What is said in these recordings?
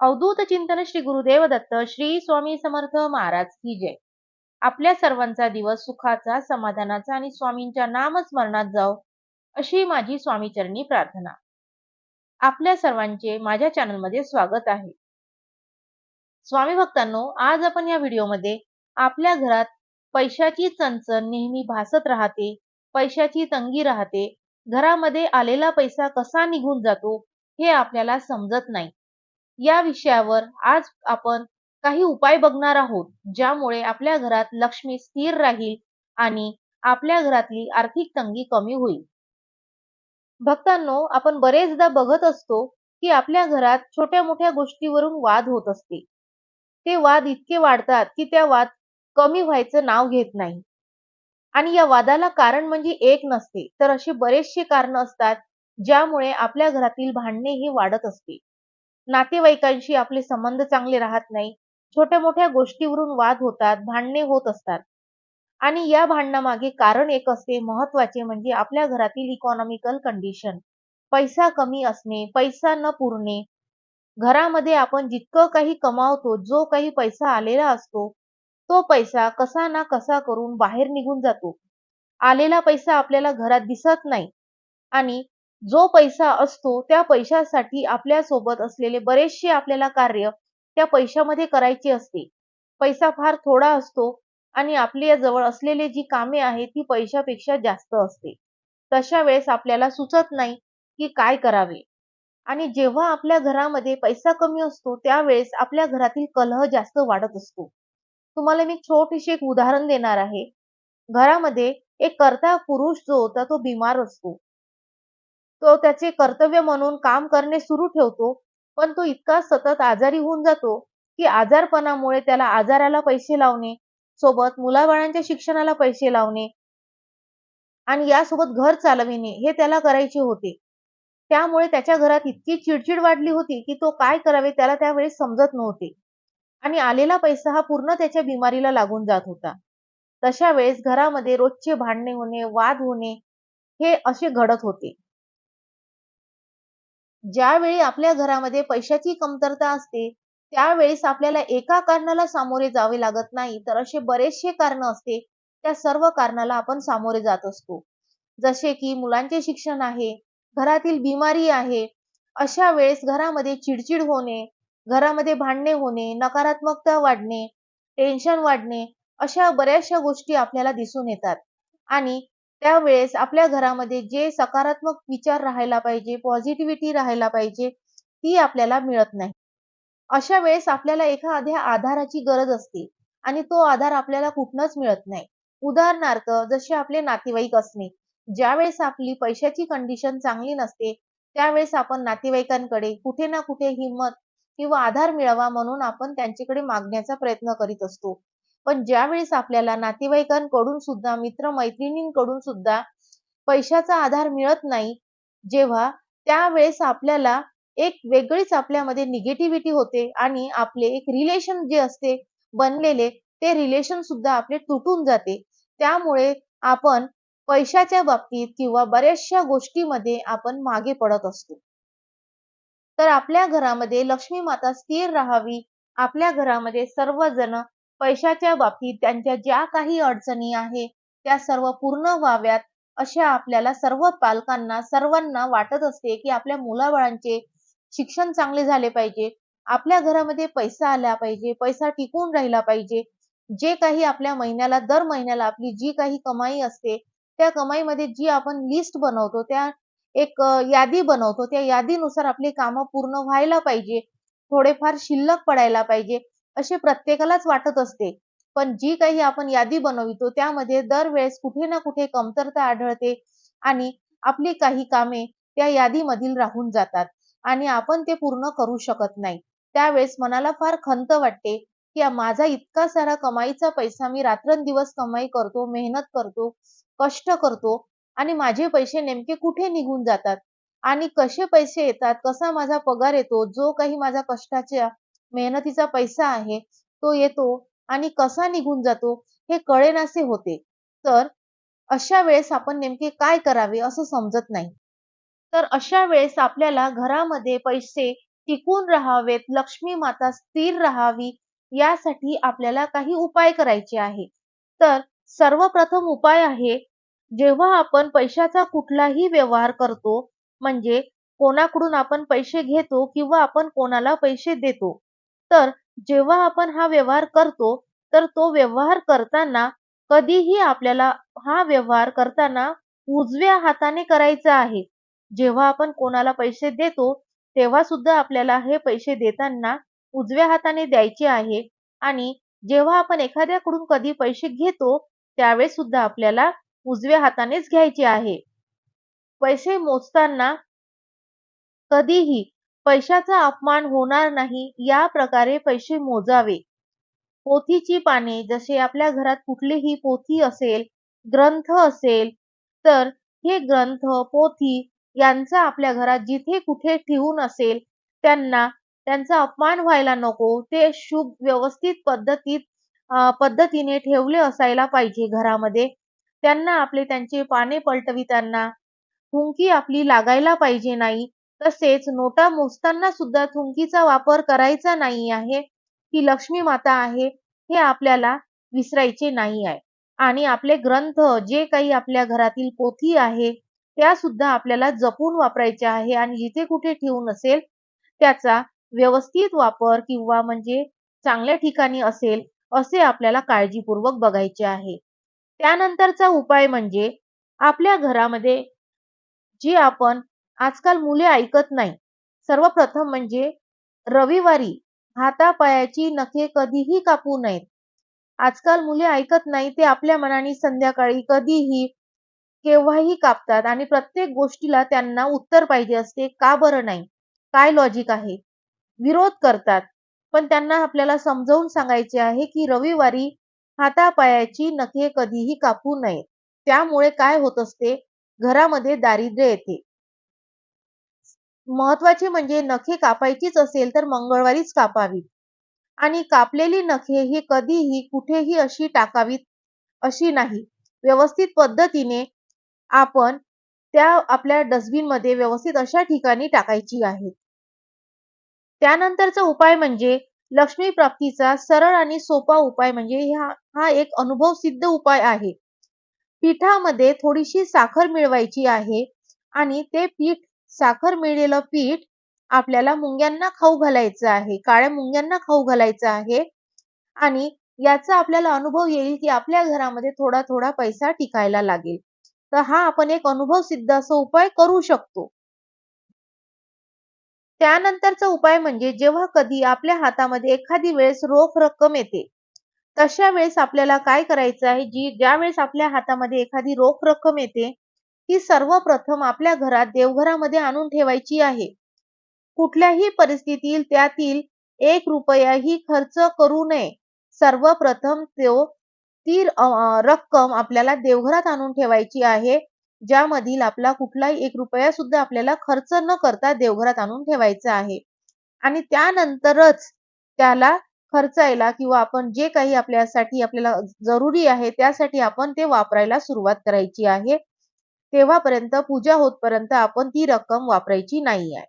अवधूत चिंतन श्री गुरुदेव दत्त श्री स्वामी समर्थ महाराज की जय. आपल्या सर्वांचा दिवस सुखाचा समाधानाचा आणि स्वामींच्या नामस्मरणात जाओ अशी माझी स्वामीचरणी प्रार्थना. आपल्या सर्वांचे माझ्या चॅनलमध्ये स्वागत आहे. स्वामी भक्तांनो आज आपण या व्हिडिओमध्ये आपल्या घरात पैशाची चणचण नेहमी भासत राहते पैशाची तंगी राहते घरामध्ये आलेला पैसा कसा निघून जातो हे आपल्याला समजत नाही. या विषयावर आज आपण काही उपाय बघणार आहोत ज्यामुळे आपल्या घरात लक्ष्मी स्थिर राहील आणि आपल्या घरातली आर्थिक तंगी कमी होईल. भक्तांनो आपण बरेचदा बघत असतो की आपल्या घरात छोट्या मोठ्या गोष्टीवरून वाद होत असते. ते वाद इतके वाढतात की त्या वाद कमी व्हायचं नाव घेत नाही. आणि या वादाला कारण म्हणजे एक नसते तर असे बरेचसे कारण असतात ज्यामुळे आपल्या घरातील भांडणे ही वाढत असते. नातेवाईकांशी आपले संबंध चांगले राहत नाही. छोट्या मोठ्या गोष्टीवरून वाद होतात भांडणे होत असतात. आणि या भांडणामागे कारण एक असते महत्त्वाचे म्हणजे आपल्या घरातील इकॉनॉमिकल कंडिशन पैसा कमी असणे पैसा न पुरणे. घरामध्ये आपण जितकं काही कमावतो जो काही पैसा आलेला असतो तो पैसा कसा ना कसा करून बाहेर निघून जातो. आलेला पैसा आपल्याला घरात दिसत नाही. आणि जो पैसा असतो त्या पैशासाठी आपल्यासोबत असलेले बरेचसे आपल्याला कार्य त्या पैशामध्ये करायचे असते. पैसा फार थोडा असतो आणि आपल्या जवळ असलेली जी कामे आहेत ती पैशापेक्षा जास्त असते. तशा वेळेस आपल्याला सुचत नाही की काय करावे. आणि जेव्हा आपल्या घरामध्ये पैसा कमी असतो त्यावेळेस आपल्या घरातील कलह जास्त वाढत असतो. तुम्हाला मी छोटीशी एक उदाहरण देणार आहे. घरामध्ये एक कर्ता पुरुष जो होता तो बिमार असतो. तो त्याचे कर्तव्य म्हणून काम करणे सुरू ठेवतो पण तो इतका सतत आजारी होऊन जातो की आजारपणामुळे त्याला आजाराला पैसे लावणे सोबत मुलाबाळांच्या शिक्षणाला पैसे लावणे आणि यासोबत घर चालविणे हे त्याला करायचे होते. त्यामुळे त्याच्या घरात इतकी चिडचिड वाढली होती की तो काय करावे त्याला त्यावेळेस समजत नव्हते. आणि आलेला पैसा हा पूर्ण त्याच्या बिमारीला लागून जात होता. तशा वेळेस घरामध्ये रोजचे भांडणे होणे वाद होणे हे असे घडत होते. ज्यावेळी आपल्या घरामध्ये पैशाची कमतरता असते त्यावेळेस आपल्याला एका कारणाला सामोरे जावे लागत नाही तर असे बरेचसे कारण असते. त्या सर्व कारणाला आपण सामोरे जात असतो. जसे की मुलांचे शिक्षण आहे घरातील बिमारी आहे अशा वेळेस घरामध्ये चिडचिड होणे घरामध्ये भांडणे होणे नकारात्मकता वाढणे टेन्शन वाढणे अशा बऱ्याचशा गोष्टी आपल्याला दिसून येतात. आणि त्यावेळेस आपल्या घरामध्ये जे सकारात्मक विचार राहायला पाहिजे पॉझिटिव्हिटी राहायला पाहिजे ती आपल्याला मिळत नाही. अशा वेळेस आपल्याला एखाद्या आधाराची गरज असते आणि तो आधार आपल्याला कुठनच मिळत नाही. उदाहरणार्थ जसे आपले नातेवाईक असणे ज्यावेळेस आपली पैशाची कंडिशन चांगली नसते त्यावेळेस आपण नातेवाईकांकडे कुठे ना कुठे हिंमत किंवा आधार मिळावा म्हणून आपण त्यांच्याकडे मागण्याचा प्रयत्न करीत असतो. पण ज्यावेळेस आपल्याला नातेवाईकांकडून सुद्धा मित्र मैत्रिणींकडून सुद्धा पैशाचा आधार मिळत नाही जेव्हा त्यावेळेस आपल्याला एक वेगळीच आपल्यामध्ये निगेटिव्हिटी होते आणि आपले एक रिलेशन जे असते बनलेले ते रिलेशन सुद्धा आपले तुटून जाते. त्यामुळे आपण पैशाच्या बाबतीत किंवा बऱ्याचशा गोष्टीमध्ये आपण मागे पडत असतो. तर आपल्या घरामध्ये लक्ष्मी माता स्थिर राहावी आपल्या घरामध्ये सर्वजण पैशाच्या बाबतीत त्यांच्या ज्या काही अडचणी आहे त्या सर्व पूर्ण व्हाव्यात अशा आपल्याला सर्व पालकांना सर्वांना वाटत असते की आपल्या मुलाबाळांचे शिक्षण चांगले झाले पाहिजे. आपल्या घरामध्ये पैसा आला पाहिजे पैसा टिकून राहिला पाहिजे. जे काही आपल्या महिन्याला दर महिन्याला आपली जी काही कमाई असते त्या कमाईमध्ये जी आपण लिस्ट बनवतो त्या एक यादी बनवतो त्या यादीनुसार आपली कामं पूर्ण व्हायला पाहिजे. थोडेफार शिल्लक पडायला पाहिजे. असे प्रत्येकालाच वाटत असते. पण जी काही आपण यादी बनवितो त्यामध्ये दरवेळेस कुठे ना कुठे कमतरता आढळते आणि आपली काही कामे त्या यादीमधील राहून जातात आणि आपण ते पूर्ण करू शकत नाही. त्यावेळेस मनाला फार खंत वाटते की माझा इतका सारा कमाईचा पैसा मी रात्रंदिवस कमाई करतो मेहनत करतो कष्ट करतो आणि माझे पैसे नेमके कुठे निघून जातात? आणि कसे पैसे येतात? कसा माझा पगार येतो? जो काही माझा कष्टाच्या मेहनतीचा पैसा आहे तो येतो आणि कसा निघून जातो हे कळेनासे होते तर अशा वेळेस आपण नेमके काय करावे असं समजत नाही तर अशा वेळेस आपल्याला घरामध्ये पैसे टिकून राहावेत, लक्ष्मी माता स्थिर राहावी यासाठी आपल्याला काही उपाय करायचे आहे. तर सर्वप्रथम उपाय आहे, जेव्हा आपण पैशाचा कुठलाही व्यवहार करतो, म्हणजे कोणाकडून आपण पैसे घेतो किंवा आपण कोणाला पैसे देतो, तर जेव्हा आपण हा व्यवहार करतो, तर तो व्यवहार करताना कधीही आपल्याला हा व्यवहार करताना उजव्या हाताने करायचा आहे. जेव्हा आपण कोणाला पैसे देतो, तेव्हा सुद्धा आपल्याला हे पैसे देताना उजव्या हाताने द्यायचे आहे आणि जेव्हा आपण एखाद्याकडून कधी पैसे घेतो, त्यावेळेस सुद्धा आपल्याला उजव्या हातानेच घ्यायचे आहे. पैसे मोजताना कधीही पैशाचा अपमान होणार नाही या प्रकारे पैसे मोजावे. पोथीची पाने जसे आपल्या घरात कुठलीही पोथी असेल, ग्रंथ असेल, तर हे ग्रंथ, पोथी यांचा आपल्या घरात जिथे कुठे ठेवून असेल, त्यांना त्यांचा अपमान व्हायला नको. ते शुभ व्यवस्थित पद्धतीत पद्धतीने ठेवले असायला पाहिजे घरामध्ये. त्यांना आपले त्यांचे पाने पलटविताना थुंकी आपली लागायला पाहिजे नाही. तसेच नोटा मोजताना सुद्धा थुंकीचा वापर करायचा नाही आहे. ती लक्ष्मी माता आहे हे आपल्याला विसरायचे नाही आहे. आणि आपले ग्रंथ जे काही आपल्या घरातील पोथी आहे, त्या सुद्धा आपल्याला जपून वापरायच्या आहे आणि जिथे कुठे ठेवून असेल, त्याचा व्यवस्थित वापर किंवा म्हणजे चांगल्या ठिकाणी असेल, असे आपल्याला काळजीपूर्वक बघायचे आहे. त्यानंतरचा उपाय म्हणजे आपल्या घरामध्ये जी आपण आजकाल मुले ऐकत नाही. सर्वप्रथम म्हणजे रविवारी हातापायाची नखे कधीही कापू नयेत. आजकाल मुले ऐकत नाही. ते आपल्या मनाने संध्याकाळी कधीही, केव्हाही कापतात आणि प्रत्येक गोष्टीला त्यांना उत्तर पाहिजे असते. का बरं नाही? काय लॉजिक आहे? विरोध करतात. पण त्यांना आपल्याला समजावून सांगायचे आहे, की रविवारी हातापायाची नखे कधीही कापू नयेत. त्यामुळे काय होत असते, घरामध्ये दारिद्र्य येते. महत्त्वाचे म्हणजे नखे कापायचीच असेल तर मंगळवारीच कापावी आणि कापलेली नखे ही कधीही कुठेही अशी टाकावीत अशी नाही. व्यवस्थित पद्धतीने आपण त्या आपल्या डस्टबिनमध्ये व्यवस्थित अशा ठिकाणी टाकायची आहे. त्यानंतरचा उपाय म्हणजे लक्ष्मी प्राप्तीचा सरळ आणि सोपा उपाय म्हणजे हा हा एक अनुभव सिद्ध उपाय आहे. पिठामध्ये थोडीशी साखर मिळवायची आहे आणि ते पीठ साखर मिळलेलं पीठ आपल्याला मुंग्यांना खाऊ घालायचं आहे. काळ्या मुंग्यांना खाऊ घालायचं आहे आणि याचा आपल्याला अनुभव येईल, की आपल्या घरामध्ये थोडा-थोडा पैसा टिकायला लागेल. तर हा आपण एक अनुभव सिद्ध असा उपाय करू शकतो. त्यानंतरचा उपाय म्हणजे जेव्हा कधी आपल्या हातामध्ये एखादी वेळेस रोख रक्कम येते, तशा वेळेस आपल्याला काय करायचं आहे, जी ज्यावेळेस आपल्या हातामध्ये एखादी रोख रक्कम येते, ती सर्वप्रथम आपल्या घरात देवघरामध्ये आणून ठेवायची आहे. कुठल्याही परिस्थितीत त्यातील एक रुपयाही खर्च करू नये. सर्वप्रथम तो ती रक्कम आपल्याला देवघरात आणून ठेवायची आहे. ज्यामधील आपला कुठलाही एक रुपया सुद्धा आपल्याला खर्च न करता देवघरात आणून ठेवायचा आहे. आणि त्यानंतरच त्याला खर्चायला किंवा आपण जे काही आपल्यासाठी आपल्याला जरुरी आहे त्यासाठी आपण ते वापरायला सुरुवात करायची आहे. तेव्हापर्यंत पूजा होतपर्यंत आपण ती रक्कम वापरायची नाही आहे.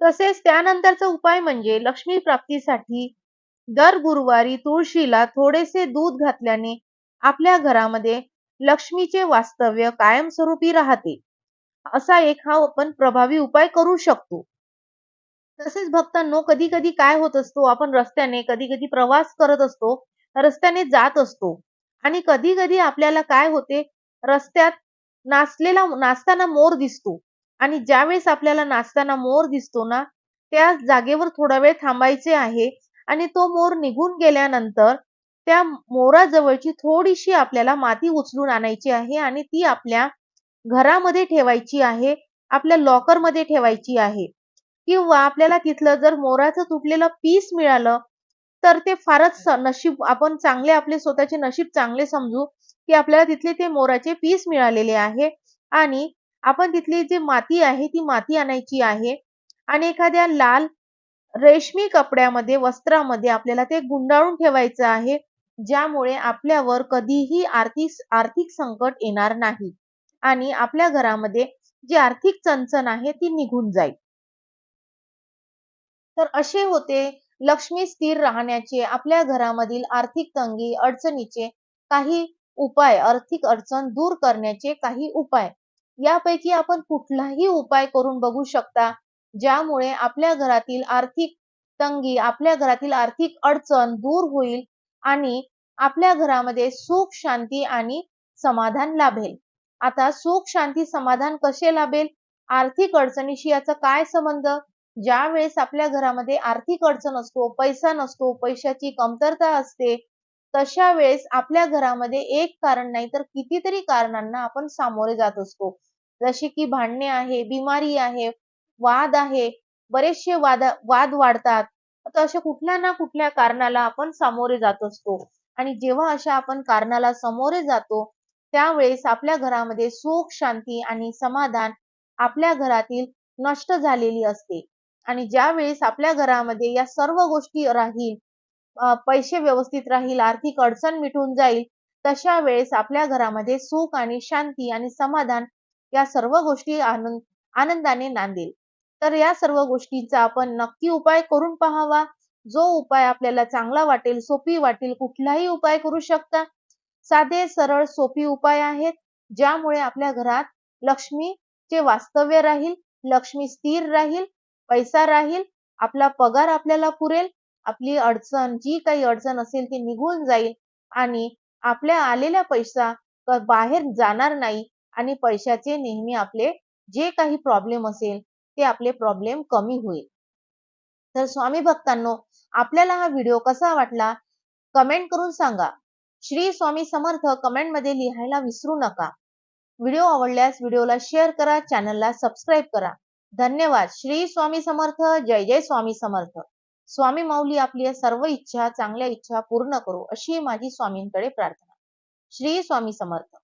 तसेच त्यानंतरचा उपाय म्हणजे लक्ष्मी प्राप्तीसाठी दर गुरुवारी तुळशीला थोडेसे दूध घातल्याने आपल्या घरामध्ये लक्ष्मीचे वास्तव्य कायमस्वरूपी राहते. असा एक हा आपण प्रभावी उपाय करू शकतो. तसेच भक्तांनो कधी-कधी काय होत असतो, आपण रस्त्याने कधी-कधी प्रवास करत असतो, रस्त्याने जात असतो आणि कधी-कधी आपल्याला काय होते, रस्त्यात नाचलेला नाचताना मोर दिसतो. आणि ज्यावेळेस आपल्याला नाचताना मोर दिसतो ना, त्या जागेवर थोडा वेळ थांबायचे आहे आणि तो मोर निघून गेल्यानंतर त्या मोराजवळची थोडीशी आपल्याला माती उचलून आणायची आहे आणि ती आपल्या घरामध्ये ठेवायची आहे, आपल्या लॉकरमध्ये ठेवायची आहे. किंवा आपल्याला तिथलं जर मोराचं तुटलेलं पीस मिळालं, तर ते फारच नशीब आपण चांगले आपले स्वतःचे नशीब चांगले समजू, की आपल्याला तिथले ते मोराचे पीस मिळालेले आहे आणि आपण तिथली जी माती आहे ती माती आणायची आहे आणि एखाद्या लाल रेशमी कपड्यामध्ये, वस्त्रामध्ये आपल्याला ते गुंडाळून ठेवायचं आहे. ज्यामुळे आपल्यावर कधीही आर्थिक आर्थिक संकट येणार नाही आणि आपल्या घरामध्ये जी आर्थिक चणचण आहे ती निघून जाईल. तर असे होते लक्ष्मी स्थिर राहण्याचे आपल्या घरामधील आर्थिक तंगी अडचणीचे काही उपाय आर्थिक अडचण दूर करण्याचे काही उपाय. यापैकी आपण कुठलाही उपाय करून बघू शकता ज्यामुळे आपल्या घरातील आर्थिक तंगी आपल्या घरातील आर्थिक अडचण दूर होईल आणि आपल्या घरामध्ये सुख शांती आणि समाधान लाभेल. आता सुख शांती समाधान कसे लाभेल? आर्थिक अडचणीशी याचा काय संबंध? ज्या वेळेस आपल्या घरामध्ये आर्थिक अडचण असतो पैसा नसतो पैशाची कमतरता असते तशा वेळेस आपल्या घरामध्ये एक कारण नाही तर कितीतरी कारणांना आपण सामोरे जात असतो. जसे की भांडणे आहे बिमारी आहे वाद आहे बरेचसे वाद वाद वाढतात. तर अशा कुठल्या ना कुठल्या कारणाला आपण सामोरे जात असतो. आणि जेव्हा अशा आपण कारणाला सामोरे जातो त्यावेळेस आपल्या घरामध्ये सुख शांती आणि समाधान आपल्या घरातील नष्ट झालेली असते. आणि ज्या वेळेस आपल्या घरामध्ये या सर्व गोष्टी राहील पैसे व्यवस्थित राहील आर्थिक अडचण मिटून जाईल तशा वेळेस आपल्या घरामध्ये सुख आणि शांती आणि समाधान या सर्व गोष्टी आनंद आनंदाने नांदेल. तर या सर्व गोष्टींचा आपण नक्की उपाय करून पाहावा. जो उपाय आपल्याला चांगला वाटेल सोपी वाटेल कुठलाही उपाय करू शकता. साधे सरळ सोपी उपाय आहेत ज्यामुळे आपल्या घरात लक्ष्मीचे वास्तव्य राहील लक्ष्मी स्थिर राहील पैसा राहील आपला पगार आपल्याला पुरेल आपली अडचण जी काही अडचण असेल ती निघून जाईल आणि आपल्या आलेला पैसा बाहेर जाणार नाही आणि पैशाचे नेहमी आपले जे काही प्रॉब्लेम असेल ते आपले प्रॉब्लेम कमी होईल. तर स्वामी भक्तांनो आपल्याला हा व्हिडिओ कसा वाटला? कमेंट करून सांगा. श्री स्वामी समर्थ कमेंटमध्ये लिहायला विसरू नका. व्हिडिओ आवडल्यास व्हिडिओला शेअर करा चॅनलला सबस्क्राईब करा. धन्यवाद. श्री स्वामी समर्थ. जय जय स्वामी समर्थ. स्वामी माऊली आपली सर्व इच्छा चांगल्या इच्छा पूर्ण करू अशी माझी स्वामींकडे प्रार्थना. श्री स्वामी समर्थ.